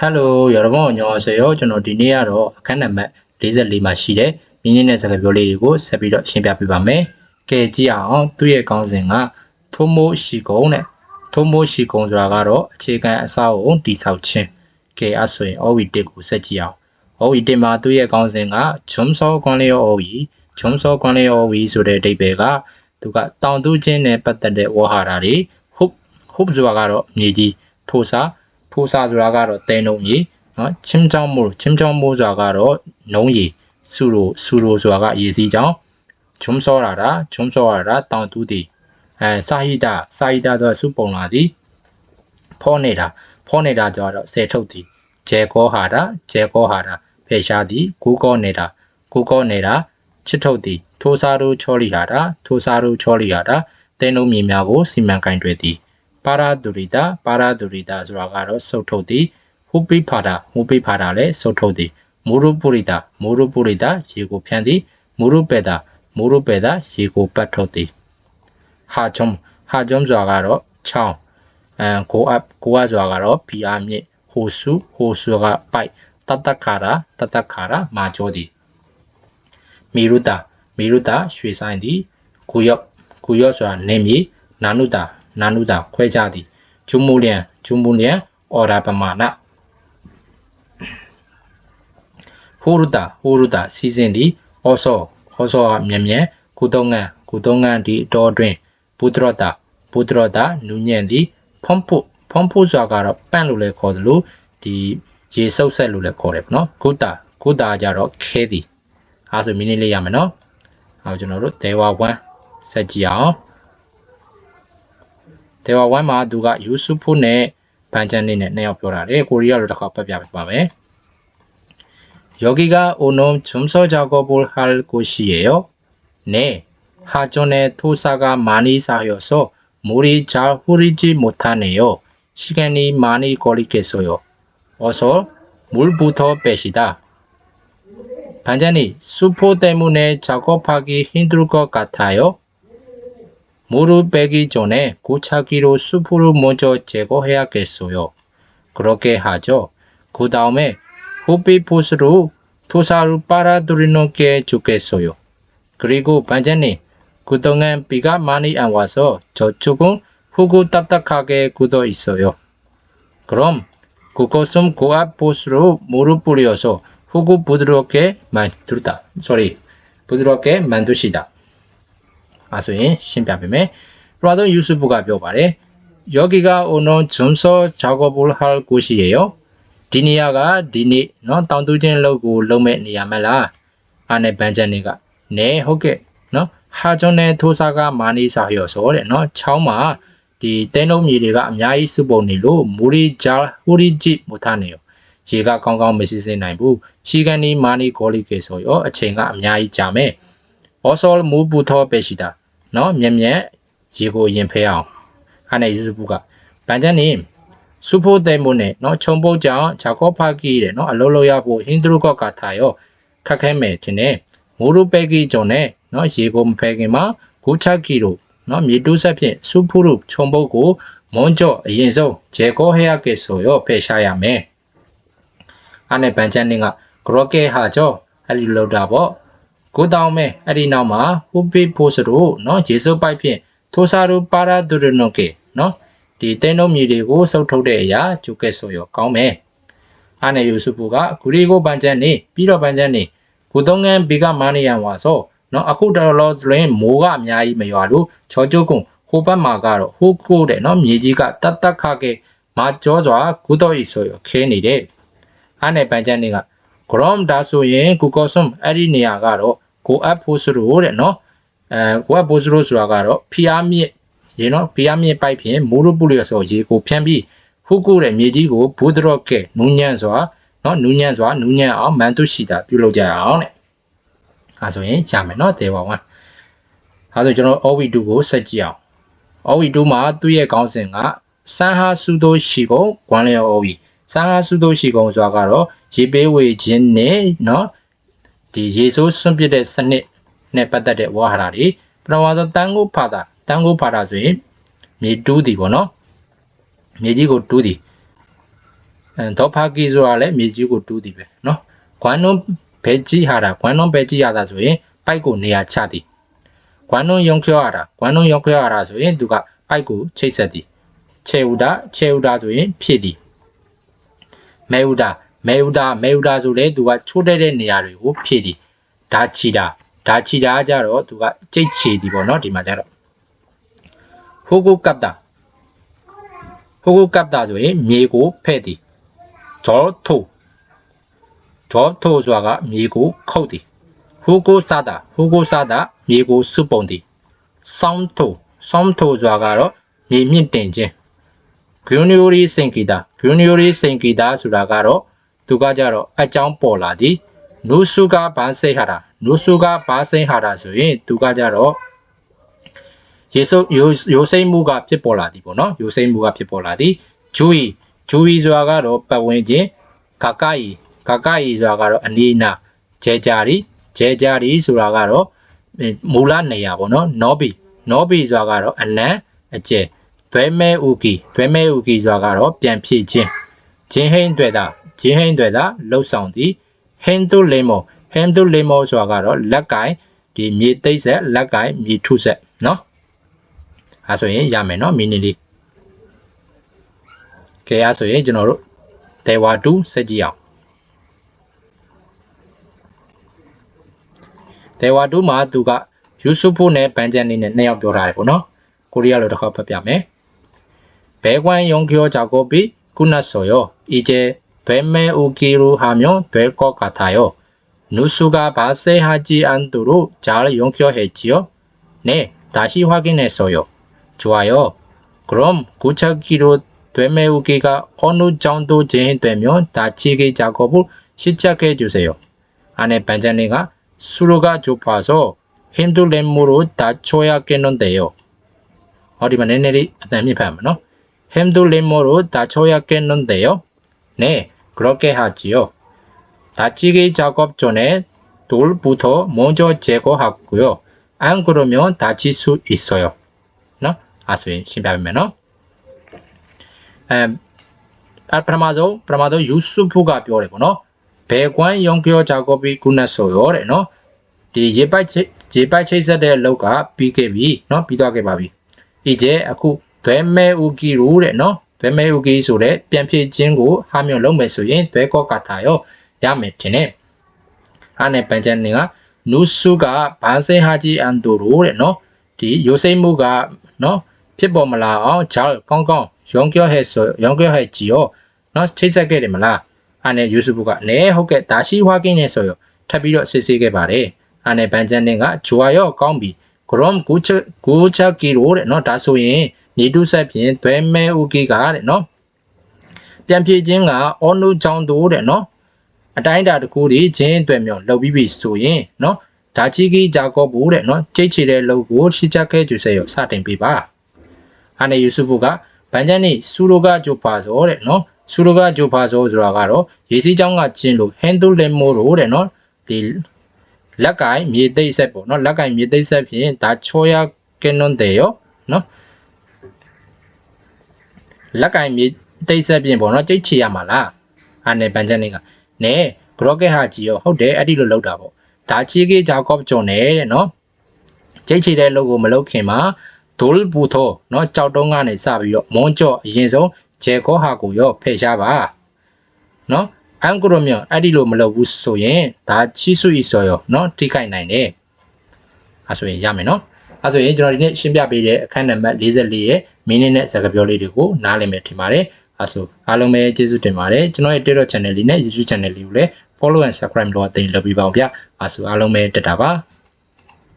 Hello ရော်ဘွန်ညောဆေရောကျွန်တော်ဒီနေ့ကတော့အခန်းနံပါတ်44မှာရှိတဲ့မိနစ်နဲ့စကားပြောလေးတွေကိုဆက်ပြီးတော့ရှင်းပြပေးပါမယ်။ကဲကြည့်အောင်သူ့ရဲ့ကောင်းစဉ်ကဖုံမိုးရှိကုံတဲ့ဖုံမိုးရှိကုံဆိုတာကတော့အခြေခံအဆောက်အုံတိဆောက်ခြင်း။ကဲအဲ့ဆိုရင် OV1 ကိုဆက်ကြည့်အောင်။ OV1 မှာသူ့ရဲ့ကောင်းစဉ်ကဂျုံစောကွန်လျော OV ဂျုံစောကွန်လျော OV ဆိုတဲ့အဓိပ္ပာယ်ကသူကတောင်တူးခြင်းနဲ့ပတ်သက်တဲ့ဝေါ်ဟာတာတွေဟုတ်ဟုတ်ဆိုတာကတော့မြေကြီးထိုးစား ထိုးစားဆိုတာကတော့တဲနှုံကြီးနော်ချင်းချောင်းမို့ချင်းချောင်းမို့ဆိုတာကတော့နှုံးကြီးဆူရိုဆူရိုဆိုတာကရေစီးကြောင်းဂျုံစောရတာဂျုံစောရတာတောင်တူးသည်အဲစာဟိတစာဟိတဆိုစုပုံလာသည်ဖောနေတာဖောနေတာကြတော့ဆယ်ထုတ်သည်ဂျေကောဟာတာဂျေကောဟာတာဖေရှားသည်ကူကောနေတာကူကောနေတာချစ်ထုတ်သည်ထိုးစားတို့ချောလီဟာတာထိုးစားတို့ချောလီဟာတာတဲနှုံမြေများကိုစီမံကင်တွယ်သည် ပါရာဒူရီတာပါရာဒူရီတာဆိုတာကတော့စုတ်ထုတ်သည်ဟူပိဖာတာဟူပိဖာတာလည်းစုတ်ထုတ်သည်မူရုပုရိတာမူရုပုရိတာရေကိုဖြန့်သည်မူရုပေတာမူရုပေတာရေကိုပတ်ထုတ်သည်ဟာဂျုံဟာဂျုံဆိုတာကတော့ချောင်းအဲကိုအပ်ကိုအပ်ဆိုတာကတော့ဖီအားမြင့်ဟိုစုဟိုစုကပိုက်တတခါရာတတခါရာမာကျော်သည်မီရုတာမီရုတာရွှေဆိုင်သည်ကိုယော့ကိုယော့ဆိုတာနေမီနာနုတာ နာနုတာခွဲခြားသည်ဂျုံမူလျံဂျုံမူလျံအော်ဒါပမာဏဟိုရတာဟိုရတာစီစဉ်သည်ဩဆောဩဆောကမြန်မြန်ကုတုံငန်ကုတုံငန်ဒီအတော်တွင်ဘုဒ္ဓရတာဘုဒ္ဓရတာနူးညံ့သည်ဖုံးဖို့ဖုံးဖို့ဆိုတာကတော့ပန့်လို့လည်းခေါ်သလိုဒီရေဆုပ်ဆက်လို့လည်းခေါ်တယ်ပေါ့နော်ကုတာကုတာကြတော့ခဲသည်အဲဆိုမီနစ်လေးရမယ်နော်အဲကျွန်တော်တို့ဒေဝ1ဆက်ကြည့်အောင် ဒေဝ1မှာသူကယူဆုဖို့နဲ့ဘန်ချန်နေနဲ့နှစ်ယောက်ပြောတာလေကိုရီးယားလိုတစ်ခါပတ်ပြပေးပါမယ် 여기가 오놈 줌서 작업을 할 곳이에요? 네. 하전에 토사가 많이 쌓여서 물이 잘 흐르지 못하네요. 시간이 많이 걸리겠어요. 어서 물부터 빼시다. 반장님, 수포 때문에 작업하기 힘들 것 같아요. 물을 빼기 전에 고차기로 수포를 먼저 제거해야겠어요. 그렇게 하죠. 그 다음에 호비포스로 토사를 빨아들이는 게 좋겠어요. 그리고 반장님, 그동안 비가 많이 안 와서 저쪽은 흙이 딱딱하게 굳어 있어요. 그럼 그것은 고압 보스로 물을 뿌려서 흙을 부드럽게 만들다. 소리, 부드럽게 만드시다. အဲဆိုရင်ရှင်းပြပေးမယ်ပထမဆုံး YouTube ကပြောပါတယ်ယောဂီကအိုနွန်ဂျွန်ဆောဂျာဂိုဘူလဟာကိုရှိရရောဒီနေရာကဒီနေ့เนาะတောင်တူးချင်းလောက်ကိုလုံးမဲ့နေရာမလားအားနဲ့ဘန်ချက်နေကနဲဟုတ်ကဲ့เนาะဟာဂျွန်နဲ့ထိုးစားကမာနီစာရောဆိုတဲ့เนาะချောင်းမှာဒီတဲနှုံမြေတွေကအများကြီးစုပုံနေလို့မူရီဂျာဟူရီဂျီမူထားနေရောရေကကောင်းကောင်းမစစ်စစ်နိုင်ဘူးရှီကန်နီမာနီဂေါ်လီကေဆိုရောအချိန်ကအများကြီးကြာမယ် also move ပူထောပဲရှိတာเนาะမြက်မြက်ရေကိုရင်ဖဲအောင်အဲ့နဲ့ယေစုကဗန်ကျန်နေစုဖို့တဲ့မုန်နဲ့เนาะခြုံပုတ်ကြောင့်ဂျာကောဖာကီတဲ့เนาะအလုံးလို့ရဖို့ဟင်ဒရုကော့ကာထာရောခက်ခဲမယ်ထင်တယ်မိုးရုပဲကီကြုံနဲ့เนาะရေကိုမဖဲခင်မှာဂူချကီတို့เนาะမြေတူးဆက်ဖြင့်စုဖို့ရုခြုံပုတ်ကိုမွန်ကြော့အရင်ဆုံးဂျေကောဟယာကေဆိုရောဖယ်ရှားရမယ်အဲ့နဲ့ဗန်ကျန်နေကဂရော့ကေဟာကြောအဲ့ဒီလောက်တာပေါ့ ကိုတောင်းမဲအဲ့ဒီနောက်မှာဟူပိဖို့စတို့နော်ယေဆုပိုက်ဖြင့်ထိုစာတို့ပါရာဒူရနုကေနော်ဒီတင်းတို့မြေတွေကိုစုပ်ထုတ်တဲ့အရာကျုကဲဆိုရောကောင်းမယ်အာနေယုစုပုကဂူရီကိုပန်ချန်နေပြီးတော့ပန်ချန်နေဂူသုံးငန်းဘီကမာနေရန်ဝါဆိုနော်အခုတော်တော်တွင်မိုးကအများကြီးမရွာလို့ချောကျုကုံဟိုဘက်မှာကတော့ဟိုကိုတဲ့နော်မြေကြီးကတတ်တတ်ခကေမာကြောစွာဂူတော်ဤဆိုရောခဲနေတယ်အာနေပန်ချန်နေကဂရောမ်ဒါဆိုရင်ဂူကောဆွမ်အဲ့ဒီနေရာကတော့ ကိုအပ်ဖို့စရိုတဲ့နော်အဲကိုအပ်ဖို့စရိုဆိုတာကတော့ဖီအားမြင့်ရေနော်ဘီယာမြင့်ပိုက်ဖြင့်မူရပုလျဆိုရေကိုဖြန့်ပြီးဖုကုတဲ့မြေကြီးကိုဘူဒရော့ကဲနူးညံ့စွာနော်နူးညံ့စွာနူးညံ့အောင်မန်တုရှိတာပြုလုပ်ကြရအောင်တဲ့အဲဆိုရင်ရမယ်နော်တေဝဝမ်အဲဆိုကျွန်တော် OV2 ကိုဆက်ကြည့်အောင် OV2 မှာသူ့ရဲ့ခေါင်းစဉ်ကစန်ဟာစုတိုရှိကုံဂွမ်လျော OV စန်ဟာစုတိုရှိကုံဆိုတာကတော့ရေပေးဝေခြင်းနဲ့နော် ဒီရေဆိုးစွန့်ပစ်တဲ့စနစ်နဲ့ပတ်သက်တဲ့ဝါဟာရတွေပထမဆုံးတန်ကိုဖာတာတန်းကိုဖာတာဆိုရင်မြေတူးသည်ပေါ့နော်မြေကြီးကိုတူးသည်အဲဒေါ်ဖာကီဆိုတာလည်းမြေကြီးကိုတူးသည်ပဲနော်ကွမ်နွန်ဘဲကြီးဟာတာကွမ်နွန်ဘဲကြီးရတာဆိုရင်ပိုက်ကိုနေရာချသည်ကွမ်နွန်ယုံခွေရတာကွမ်နွန်ယုံခွေရတာဆိုရင်သူကပိုက်ကိုချိတ်ဆက်သည်ခြေဥတာခြေဥတာဆိုရင်ဖြစ်သည်မဲဥတာ မဲဥတာမဲဥတာဆိုလေသူကချိုးတဲ့တဲ့နေရာတွေကိုဖြည့်သည်ဒါချီတာဒါချီတာကြတော့သူကကြိတ်ချီသည်ပေါ့နော်ဒီမှာကြတော့ဟိုကိုကပ်တာဟိုကိုကပ်တာဆိုရင်မြေကိုဖဲ့သည်ဂျောထိုဂျောထိုဆိုတာကမြေကိုခုတ်သည်ဟိုကိုစားတာဟိုကိုစားတာမြေကိုစုပုံသည်ဆောင်းထိုဆောင်းထိုဆိုတာကတော့မြေမြင့်တင်ခြင်းဂရုနီယိုရီစင်ကီတာဂရုနီယိုရီစင်ကီတာဆိုတာကတော့ သူကကြတော့အကြောင်းပေါ်လာသည်နုစုကဘာစိတ်ဟာတာနုစုကဘာစိတ်ဟာတာဆိုရင်သူကကြတော့ယေဆုရိုရိုစိတ်မှုကဖြစ်ပေါ်လာသည်ပေါ့နော်ရိုစိတ်မှုကဖြစ်ပေါ်လာသည်ဂျူီဂျူီဆိုတာကတော့ပတ်ဝန်းကျင်ကာကာယီကာကာယီဆိုတာကတော့အနီးနာဂျဲဂျာရီဂျဲဂျာရီဆိုတာကတော့မူလနေရာပေါ့နော်နောဘီနောဘီဆိုတာကတော့အနံအကျဲတွဲမဲဥကီတွဲမဲဥကီဆိုတာကတော့ပြန်ဖြည့်ခြင်းဂျင်းဟိန်တွေ့တာ ဂျင်းဟိန်တွေ့တာလှုပ်ဆောင်သည်ဟင်တူလေမောဟင်တူလေမောဆိုတာကတော့လက်ကင်ဒီမြေသိပ်ဆက်လက်ကင်မြေထုဆက်နော်အဲဆိုရင်ရမယ်နော်မီနီလေးကဲအဲဆိုရင်ကျွန်တော်တို့ဒေဝါတူစက်ကြည့်အောင်ဒေဝါတူမှာသူကယူဆုဖိုနဲ့ဘန်ဂျန်နေနဲ့နှစ်ယောက်ပြောထားတယ်ပေါ့နော်ကိုရီးယားလိုတစ်ခါဖတ်ပြမယ်ဘဲကွမ်ယုံကျော်ကြောက်ကိုပြီးခုနတ်ဆိုရောအီကျဲဒွဲမဲအိုကီရူဟာမျိုးဒွဲကောကထာယောနုစုက ဘာစေဟာဂျီအန်တူရိုဂျာလယုံကျော်ဟေချီယောနဲဒါရှိဝါကင်းနဲ့ဆိုယောဂျွာယောဂရမ်ကူချကီရိုဒွဲမဲအိုကီကအနုကြောင့်တို့ချင်းတွဲမျိုးဒါချီကေကြောက်ကိုဘူးရှစ်ချက်ခဲ့ကြစေယောအနေပန်ချန်နေကဆူရိုကဂျိုပါဆိုဟင်ဒူလေမူရိုဒါချိုယာကင်းနွန်တေယောဟောဒီမှာနည်းနည်းလေးအတန်မြင့်ဖတ်မှာနော်ဟင်ဒူလေမူရိုဒါချိုယာကင်းနွန်တေယောနဲ 그렇게하지요. 다치기 작업 전에 돌부터 먼저 제거하고요. 안 그러면 다칠 수 있어요. နော်အဲ့ဆိုရင်ရှင်းပြပေးမယ်နော်အဲအပထမဆုံးပထမဆုံးယူဆုဖုကပြောတယ်ပေါ့နော်ဘယ်ကွမ်းယုံကြောဂျာကောပီကုနတ်ဆိုရောတဲ့နော်ဒီရေပိုက်ရေပိုက်ချိတ်ဆက်တဲ့လောက်ကပြီးခဲ့ပြီနော်ပြီးသွားခဲ့ပါပြီဤကျဲအခုဒွဲမဲဥကီရူတဲ့နော် ဒွဲမဲဥကီဆိုတဲ့ပြန်ဖြည့်ခြင်းကိုဟာမျိုးလုံးမယ်ဆိုရင်ဒွဲကောကထာရောရမယ်ထင်တယ်ဟာနဲ့ပန်ချန်နေကနုစုကဘာစေဟာဂျီအန်တိုရိုတဲ့နော်ဒီရိုစိတ်မှုကနော်ဖြစ်ပေါ်မလာအောင်ဂျာကောင်းကောင်းရုံပြောဟဲ့ဆိုရုံပြောဟဲ့ကြည်ရောနော်ချိတ်ဆက်ခဲ့တယ်မလားအာနဲ့ယူဆုဖုကနဲဟုတ်ကဲ့ဒါရှိဝါကင်းနေဆိုရောထပ်ပြီးတော့စစ်ဆေးခဲ့ပါတယ်အာနဲ့ဘန်ဂျန်တင်ကဂျွာရောကောင်းပြီဂရမ်ကူချကူချကီရိုတဲ့နော်ဒါဆိုရင် မြေတုဆက်ဖြင့်သွဲမဲဥကီကတဲ့နော်ပြန်ပြေခြင်းကအောနုချောင်းတိုးတဲ့နော်အတိုင်းအတာတစ်ခုဒီချင်းအတွက်မြောက်လောက်ပြီးပြီဆိုရင်နော်ဒါချီကီဂျာကောဘူးတဲ့နော်ကြိတ်ချီတဲ့လုံကိုရှစ်ချက်ခဲကျူဆက်ရစတင်ပေးပါအာနေယူဆုဖုကဗန်ချန်နေစူရိုကဂျိုပါဆိုတဲ့နော်စူရိုကဂျိုပါဆိုဆိုတာကတော့ရေစီးချောင်းကကျင်းလို့ဟန်ဒူလေမိုရိုတဲ့နော်ဒီလက်ကင်မြေသိပ်ဆက်ပေါ့နော်လက်ကင်မြေသိပ်ဆက်ဖြင့်ဒါချောရကဲနွန်တယ်ရောနော် လက်ကင်မြေသိပ်ဆက်ဖြင့်ပေါ့နော်ကြိတ်ချီရမှာလားအာနေဗန်ချန်နေကနဲဂရော့ကက်ဟာကြီးရောဟုတ်တယ်အဲ့ဒီလိုလောက်တာပေါ့ဒါချီကေဂျာကော့ဂျွန်နဲ့တဲ့နော်ကြိတ်ချီတဲ့လုပ်ကိုမလုပ်ခင်မှာဒိုလ်ဘူသောနော်ကြောက်တုံးကနေစပြီးတော့မွန်ကြော့အရင်ဆုံးဂျေကောဟာကိုရောဖယ်ရှားပါနော်အန်ကရိုမြောအဲ့ဒီလိုမလုပ်ဘူးဆိုရင်ဒါချီဆွီဆိုရောနော်ထိခိုက်နိုင်တယ်အဲဆိုရင်ရမယ်နော်အဲဆိုရင်ကျွန်တော်ဒီနေ့ရှင်းပြပေးတဲ့အခန်းနံပါတ်44ရဲ့ မင်းနဲ့စကားပြောလေးတွေကိုနားလည်မယ်ထင်ပါတယ်အဲဆိုအားလုံးပဲကျေးဇူးတင်ပါတယ်ကျွန်တော်ရဲ့ TikTok channel လေးနဲ့ YouTube channel လေးကိုလည်း follow and subscribe လုပ်အသိလုပ်ပေးပါအောင်ဗျအဲဆိုအားလုံးပဲတက်တာပါ